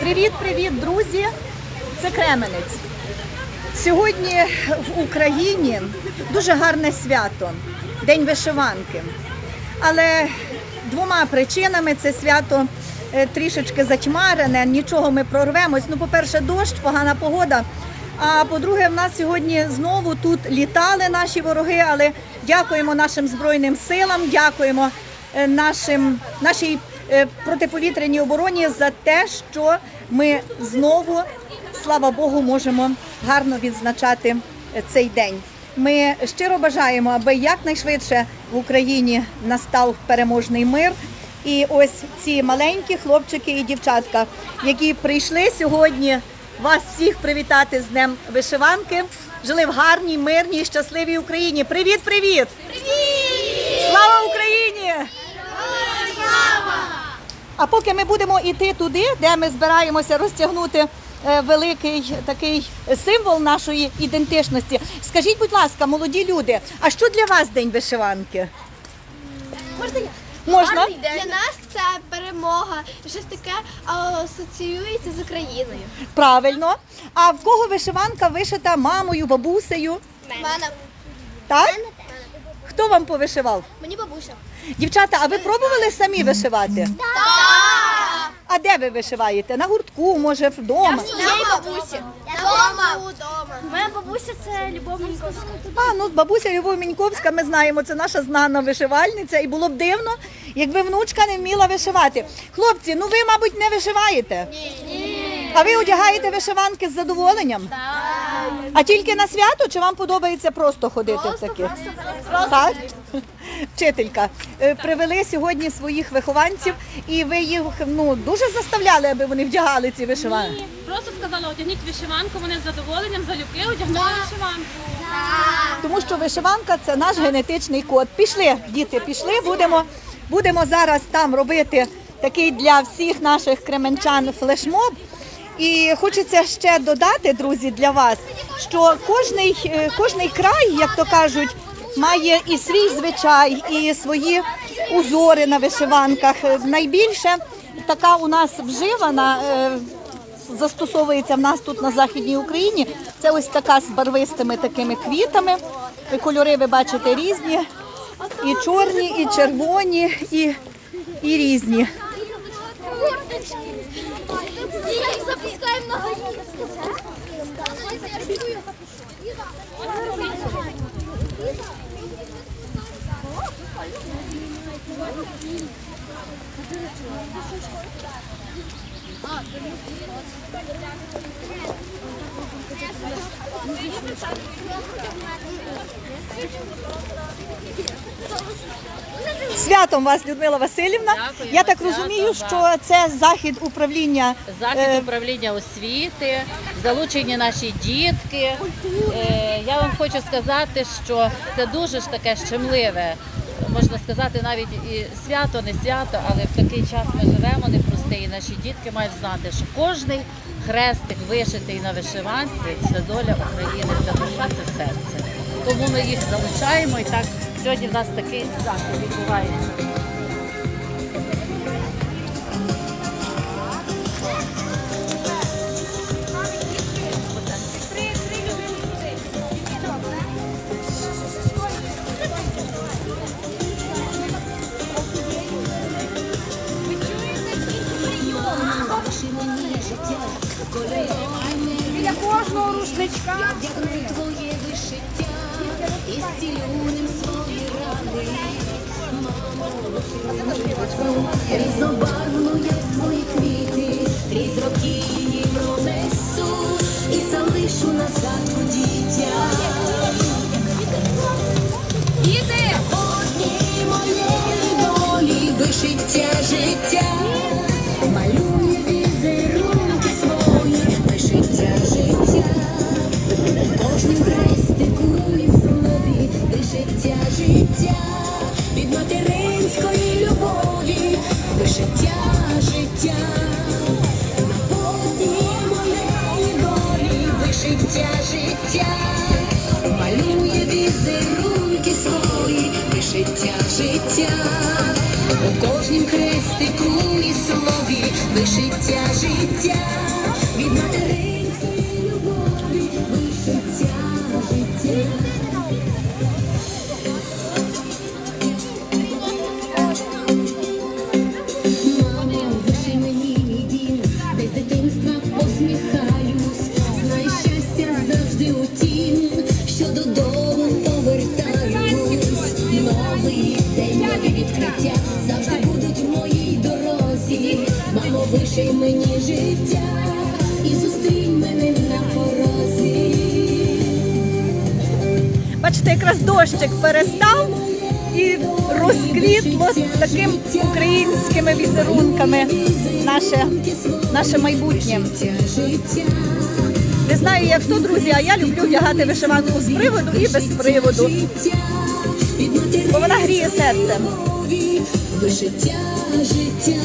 Привіт, привіт, друзі! Це Кременець. Сьогодні в Україні дуже гарне свято День вишиванки. Але двома причинами це свято е, трішечки затьмарене, нічого ми прорвемось. Ну, по-перше, дощ, погана погода. А по-друге, в нас сьогодні знову тут літали наші вороги, але дякуємо нашим Збройним силам, дякуємо е, нашим, нашій е, протиповітряній обороні за те, що ми знову, слава Богу, можемо гарно відзначати цей день. Ми щиро бажаємо, аби якнайшвидше в Україні настав переможний мир. І ось ці маленькі хлопчики і дівчатка, які прийшли сьогодні вас всіх привітати з Днем вишиванки, жили в гарній, мирній, щасливій Україні. Привіт, привіт! Привіт! Слава Україні! А поки ми будемо йти туди, де ми збираємося розтягнути великий такий символ нашої ідентичності. Скажіть, будь ласка, молоді люди, а що для вас день вишиванки? Можна я? Можна? Для нас це перемога. Щось таке асоціюється з Україною. Правильно. А в кого вишиванка вишита мамою, бабусею? Мене. Так? Хто вам повишивав? Мені бабуся. Дівчата, а ви пробували самі вишивати? Так! А де ви вишиваєте? На гуртку, може, вдома? Моєї бабусі. Дома. Моя бабуся це Любов Міньковська. А, ну бабуся Любов Міньковська, ми знаємо, це наша знана вишивальниця, і було б дивно, якби внучка не вміла вишивати. Хлопці, ну ви, мабуть, не вишиваєте. А ви одягаєте вишиванки з задоволенням? А тільки на свято чи вам подобається просто ходити в таких? Так? Вчителька, е, привели сьогодні своїх вихованців, і ви їх ну дуже заставляли, аби вони вдягали ці вишиванки. Ні, просто сказала, одягніть вишиванку, вони з задоволенням залюбки одягнули вишиванку. Тому що вишиванка це наш генетичний код. Пішли, діти, пішли. Будемо, будемо зараз там робити такий для всіх наших кременчан флешмоб. І хочеться ще додати, друзі, для вас, що кожний, е, кожний край, як то кажуть, має і свій звичай, і свої узори на вишиванках. Найбільше така у нас вживана. е, застосовується в нас тут на західній Україні. Це ось така з барвистими такими квітами. Кольори ви бачите різні, і чорні, і червоні, і, і різні. Їх запускаємо на Святом вас, Людмила Васильівна. Дякую, Я так розумію, вам. що це захід управління. Захід е, управління освіти, залучені наші дітки. Е, Я вам хочу сказати, що це дуже ж таке щемливе. Можна сказати, навіть і свято, не свято, але в такий час ми живемо непростий. І наші дітки мають знати, що кожний хрестик вишитий на вишиванці це доля України, це душа, це серце. Тому ми їх залучаємо і так сьогодні в нас такий захід відбувається. Від любові вишиття життя. Мамо, виши мені дім, де з дитинства посміхаюсь, знай щастя завжди у тім, що додому повертаюсь. Новий день, відкриття завжди будуть в моїй дорозі. Мамо, виший мені життя Бачите, якраз дощик перестав і розквітло таким українськими візерунками наше, наше майбутнє. Не знаю, як хто, друзі, а я люблю вдягати вишиванку з приводу і без приводу, бо вона гріє серце. Вишиття життя,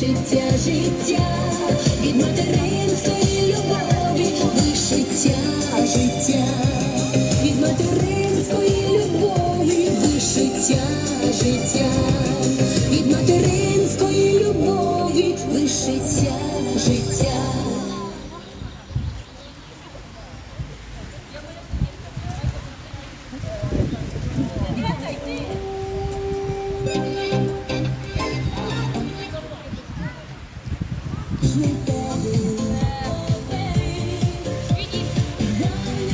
вишиття життя, від материнської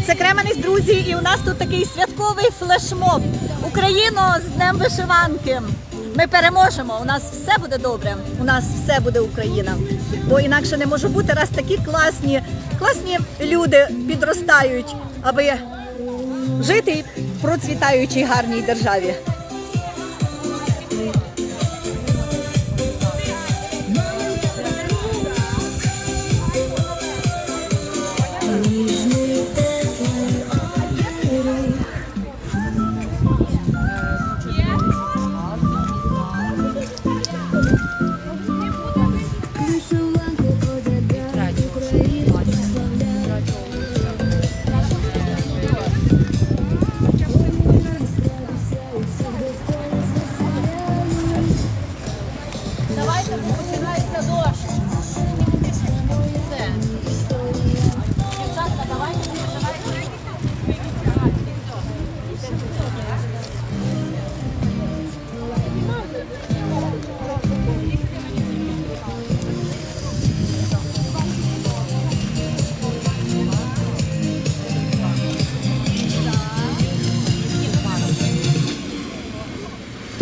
Це Кременець, друзі, і у нас тут такий святковий флешмоб. Україно з Днем вишиванки. Ми переможемо. У нас все буде добре. У нас все буде Україна. Бо інакше не може бути, раз такі класні, класні люди підростають, аби жити в процвітаючій гарній державі.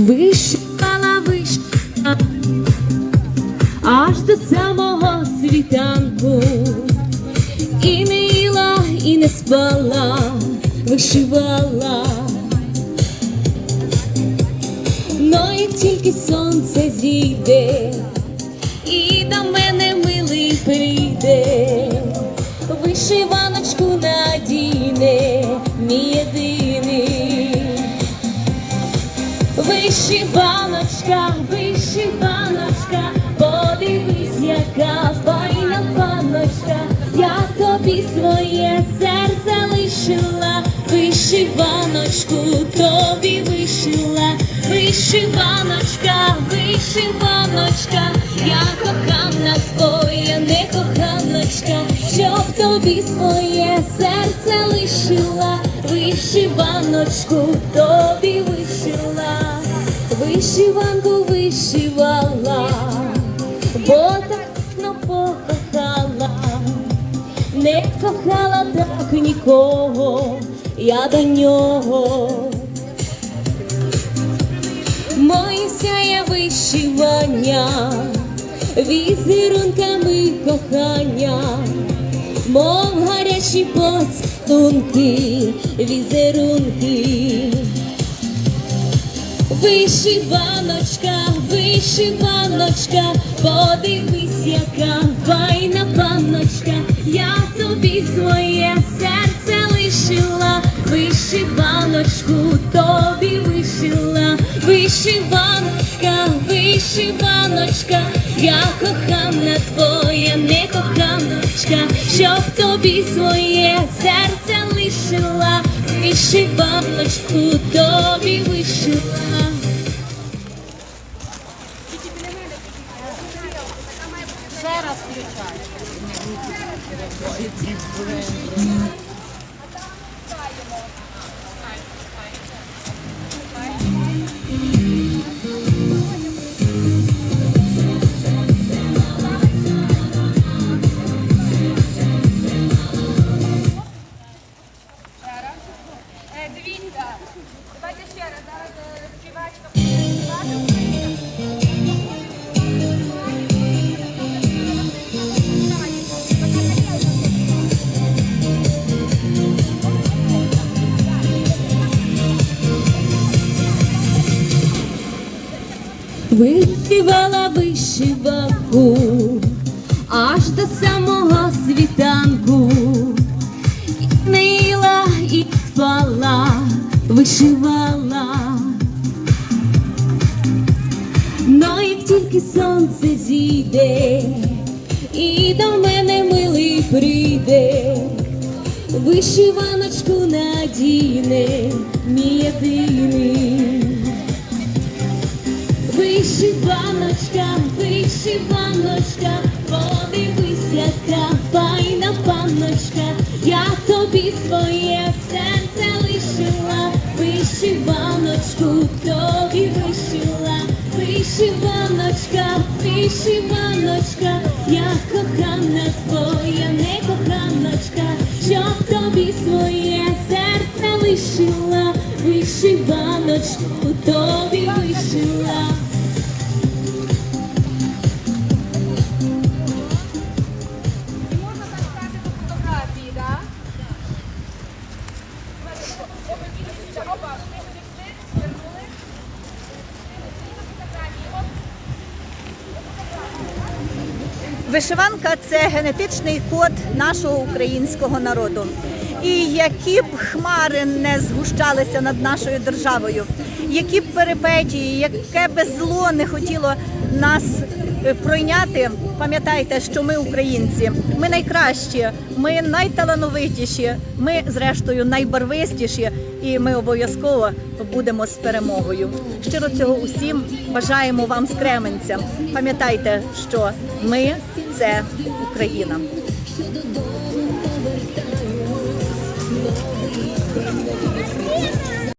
Вишивала вишка аж до самого світанку, і не їла, і не спала, вишивала. Но як тільки сонце зійде, і до мене милий прийде, вишиваночку надіне, мій єдиний. Вишиваночка, вишиваночка, подивись, яка файна паночка, я тобі своє серце лишила, вишиваночку тобі вишила, вишиваночка, вишиваночка, я кохана твоя, не коханочка, щоб тобі своє серце лишила, вишиваночку тобі вишила, вишиванку вишивала, бо так ну покохала, не кохала так нікого, я до нього. Моє сяє вишивання, візерунками кохання, мов гарячі поцілунки, візерунки. Вишиваночка, вишиваночка, подивись, яка файна панночка, я тобі своє серце лишила, вишиваночку тобі вишила, вишиваночка, вишиваночка, я кохана твоя, не коханочка, щоб тобі своє серце вишиваночку тобі вишила. Вишивала вишиванку аж до самого світанку, і мила і спала, вишивала. Но як тільки сонце зійде, і до мене милий прийде, вишиваночку надіне мій єдиний. Вишиваночка, вишиваночка, подивись, яка файна панночка, я тобі своє серце лишила, вишиваночку тобі вишила, вишиваночка, вишиваночка, я кохана твоя, не коханочка, щоб тобі своє серце лишила, вишиваночку Вишиванка це генетичний код нашого українського народу. І які б хмари не згущалися над нашою державою, які б перипетії, яке б зло не хотіло нас е, пройняти, пам'ятайте, що ми українці, ми найкращі, ми найталановитіші, ми, зрештою, найбарвистіші, і ми обов'язково будемо з перемогою. Щиро цього усім бажаємо вам з Кременця. Пам'ятайте, що ми це Україна.